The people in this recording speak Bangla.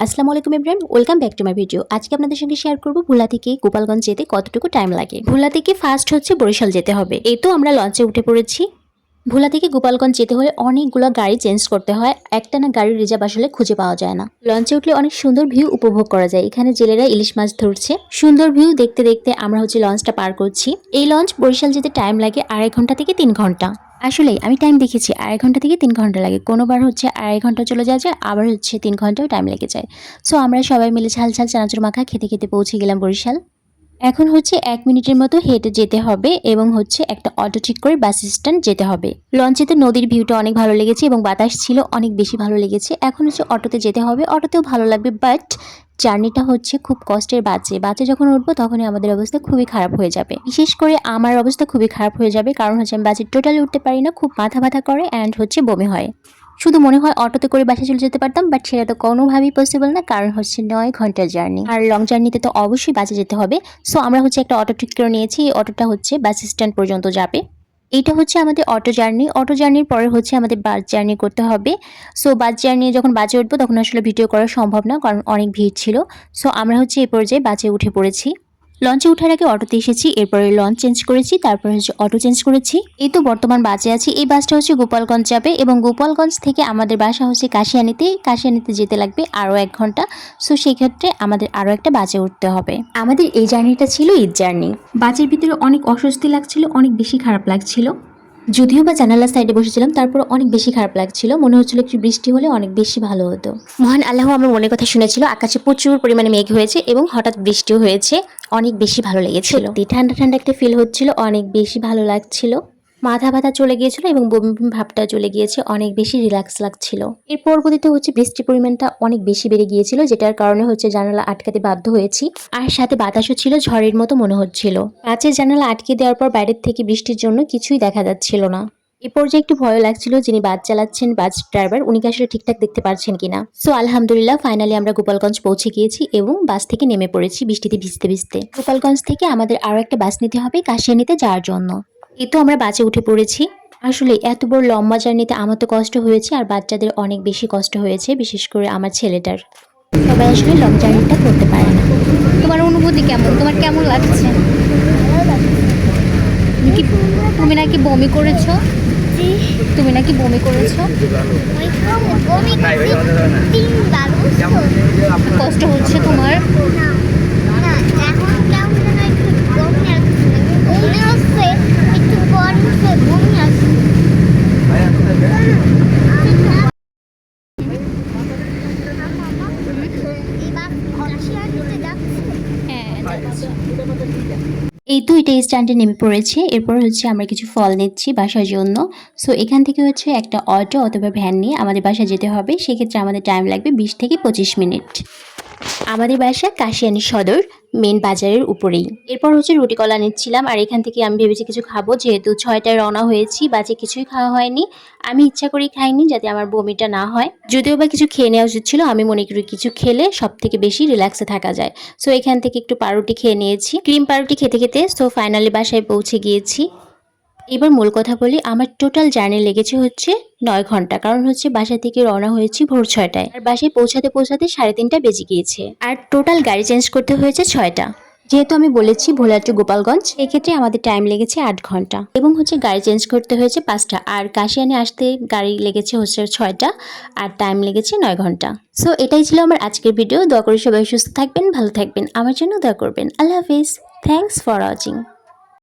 আসসালামু আলাইকুম Ibrahim welcome back to my video আজকে আপনাদের সঙ্গে শেয়ার করব ভোলা থেকে গোপালগঞ্জ যেতে কতটুকু টাইম লাগে। ভোলা থেকে ফার্স্ট হচ্ছে বরিশাল যেতে হবে। এই তো আমরা লঞ্চে উঠে পড়েছি। ভোলা থেকে গোপালগঞ্জ যেতে হলে অনেকগুলো গাড়ি চেঞ্জ করতে হয়। একটা না গাড়ির রিজার্ভ আসলে খুঁজে পাওয়া যায় না। লঞ্চে উঠলে অনেক সুন্দর ভিউ উপভোগ করা যায়। এখানে জেলেরা ইলিশ মাছ ধরছে। সুন্দর ভিউ দেখতে দেখতে আমরা হচ্ছে লঞ্চটা পার করছি। এই লঞ্চ বরিশাল যেতে টাইম লাগে আড়াই ঘণ্টা থেকে তিন ঘণ্টা। আসলে আমি টাইম দেখেছি, আড়াই ঘণ্টা থেকে তিন ঘণ্টা লাগে। কোনোবার হচ্ছে আড়াই ঘণ্টা চলে যায় যায়, আবার হচ্ছে তিন ঘন্টাও টাইম লেগে যায়। সো আমরা সবাই মিলে ঝাল ঝাল চানাচুর মাখা খেতে খেতে পৌঁছে গেলাম বরিশাল। এখন হচ্ছে এক মিনিটের মতো হেঁটে যেতে হবে এবং হচ্ছে একটা অটো ঠিক করে বাস স্ট্যান্ড যেতে হবে। লঞ্চেতে নদীর ভিউটা অনেক ভালো লেগেছে এবং বাতাস ছিল অনেক বেশি ভালো লেগেছে। এখন হচ্ছে অটোতে যেতে হবে। অটোতেও ভালো লাগবে বাট জার্নিটা হচ্ছে খুব কষ্টের বাজে। বাজে যখন উঠবো তখনই আমাদের অবস্থা খুবই খারাপ হয়ে যাবে। বিশেষ করে আমার অবস্থা খুবই খারাপ হয়ে যাবে, কারণ হচ্ছে আমি বাজে টোটালি উঠতে পারি না, খুব মাথা ব্যথা করে অ্যান্ড হচ্ছে বমি হয়। শুধু মনে হয় অটোতে করে বাসা চলে যেতে পারতাম বাট সেটা তো কোনোভাবেই পসিবল না, কারণ হচ্ছে নয় ঘণ্টার জার্নি আর লং জার্নিতে তো অবশ্যই বাসে যেতে হবে। সো আমরা হচ্ছে একটা অটো ঠিক করে নিয়েছি, এই অটোটা হচ্ছে বাস স্ট্যান্ড পর্যন্ত যাবে। এইটা হচ্ছে আমাদের অটো জার্নি অটো জার্নির পরে হচ্ছে আমাদের বাস জার্নি করতে হবে। সো বাস জার্নি যখন বাসে উঠবো, তখন আসলে ভিডিও করা সম্ভব না, কারণ অনেক ভিড় ছিল। সো আমরা হচ্ছে এই পর্যায়ে বাসে উঠে পড়েছি। লঞ্চে উঠার আগে অটোতে এসেছি, এরপরে লঞ্চ চেঞ্জ করেছি, তারপরে হচ্ছে অটো চেঞ্জ করেছি। এই তো বর্তমান বাসে আছি। এই বাসটা হচ্ছে গোপালগঞ্জ যাবে এবং গোপালগঞ্জ থেকে আমাদের বাসা হচ্ছে কাশিয়ানিতে। কাশিয়ানিতে যেতে লাগবে আরও এক ঘণ্টা। সো সেক্ষেত্রে আমাদের আরও একটা বাজে উঠতে হবে। আমাদের এই জার্নিটা ছিল ঈদ জার্নি। বাজের ভিতরে অনেক অস্বস্তি লাগছিল, অনেক বেশি খারাপ লাগছিল। যদিও বা জানালার সাইডে বসেছিলাম, তারপর অনেক বেশি খারাপ লাগছিল। মনে হচ্ছিল একটু বৃষ্টি হলে অনেক বেশি ভালো হতো। মহান আল্লাহ আমার মনের কথা শুনেছিল, আকাশে প্রচুর পরিমাণে মেঘ হয়েছে এবং হঠাৎ বৃষ্টিও হয়েছে। অনেক বেশি ভালো লেগেছিল। ঠান্ডা ঠান্ডা একটা ফিল হচ্ছিল, অনেক বেশি ভালো লাগছিল। মাথা ব্যথা চলে গিয়েছিল এবং বমি বমি ভাবটা চলে গিয়েছে, অনেক বেশি রিল্যাক্স লাগছিল। এর পরবর্তীতে হচ্ছে বৃষ্টির পরিমাণটা অনেক বেশি বেড়ে গিয়েছিল, যেটার কারণে হচ্ছে জানালা আটকাতে বাধ্য হয়েছি। আর সাথে বাতাসও ছিল, ঝড়ের মতো মনে হচ্ছিল। কাঁচের জানালা আটকে দেওয়ার পর বাইরের থেকে বৃষ্টির জন্য কিছুই দেখা যাচ্ছিল না। এ পর্যায়ে একটু ভয় লাগছিল যিনি বাস চালাচ্ছেন, বাস ড্রাইভার উনি কি আসলে ঠিকঠাক দেখতে পারছেন কিনা। সো আলহামদুলিল্লাহ ফাইনালি আমরা গোপালগঞ্জ পৌঁছে গিয়েছি এবং বাস থেকে নেমে পড়েছি বৃষ্টিতে ভিজতে ভিজতে। গোপালগঞ্জ থেকে আমাদের আরও একটা বাস নিতে হবে কাশিয়ানিতে যাওয়ার জন্য। এই তো আমরা বাসে উঠে পড়েছি। আসলে এত বড় লম্বা জার্নিতে আমার তো কষ্ট হয়েছে আর বাচ্চাদের অনেক বেশি কষ্ট হয়েছে বিশেষ করে আমার ছেলেটার। সবাই আসলে লং জার্নিটা করতে পারে না। তোমার অনুভূতি কেমন? তোমার কেমন লাগছে? তুমি নাকি বমি করেছ? তুমি নাকি বমি করেছ? কষ্ট হচ্ছে তোমার? এই তো এটা স্ট্যান্ডে নেমে পড়েছে। এরপর হচ্ছে আমরা কিছু ফল নিচ্ছি বাসার জন্য। সো এখান থেকে হচ্ছে একটা অটো অথবা ভ্যান নিয়ে আমাদের বাসায় যেতে হবে। সেক্ষেত্রে আমাদের টাইম লাগবে বিশ থেকে পঁচিশ মিনিট। আমাদের বাসা কাশিয়ানি সদর মেন বাজারের উপরেই। এরপর হচ্ছে রুটি কলা নিচ্ছিলাম, আর এখান থেকে আমি ভেবেছি কিছু খাব। যেহেতু ছয়টায় রওনা হয়েছি, বাজে কিছুই খাওয়া হয়নি। আমি ইচ্ছা করেই খাইনি যাতে আমার বমিটা না হয়। যদিও বা কিছু খেয়ে নেওয়া উচিত ছিল, আমি মনে করি কিছু খেলে সব থেকে বেশি রিল্যাক্সে থাকা যায়। সো এখান থেকে একটু পাউরুটি খেয়ে নিয়েছি। ক্রিম পাউরুটি খেতে খেতে সো ফাইনালি বাসায় পৌঁছে গিয়েছি। এবার মূল কথা বলি, আমার টোটাল জার্নি লেগেছে হচ্ছে নয় ঘণ্টা। কারণ হচ্ছে বাসা থেকে রওনা হয়েছি ভোর ছয়টায়। আর বাসায় পৌঁছাতে পৌঁছাতে সাড়ে তিনটা বেজে গিয়েছে। আর টোটাল গাড়ি চেঞ্জ করতে হয়েছে ছয়টা। যেহেতু আমি বলেছি ভোলা টু গোপালগঞ্জ, এক্ষেত্রে আমাদের টাইম লেগেছে আট ঘণ্টা। এবং হচ্ছে গাড়ি চেঞ্জ করতে হয়েছে পাঁচটা। আর কাশিয়ানে আসতে গাড়ি লেগেছে হচ্ছে ছয়টা। আর টাইম লেগেছে নয় ঘণ্টা। সো এটাই ছিল আমার আজকের ভিডিও দয়া করে সবাই সুস্থ থাকবেন, ভালো থাকবেন। আমার জন্য দয়া করবেন। আল্লাহ হাফিজ। Thanks for watching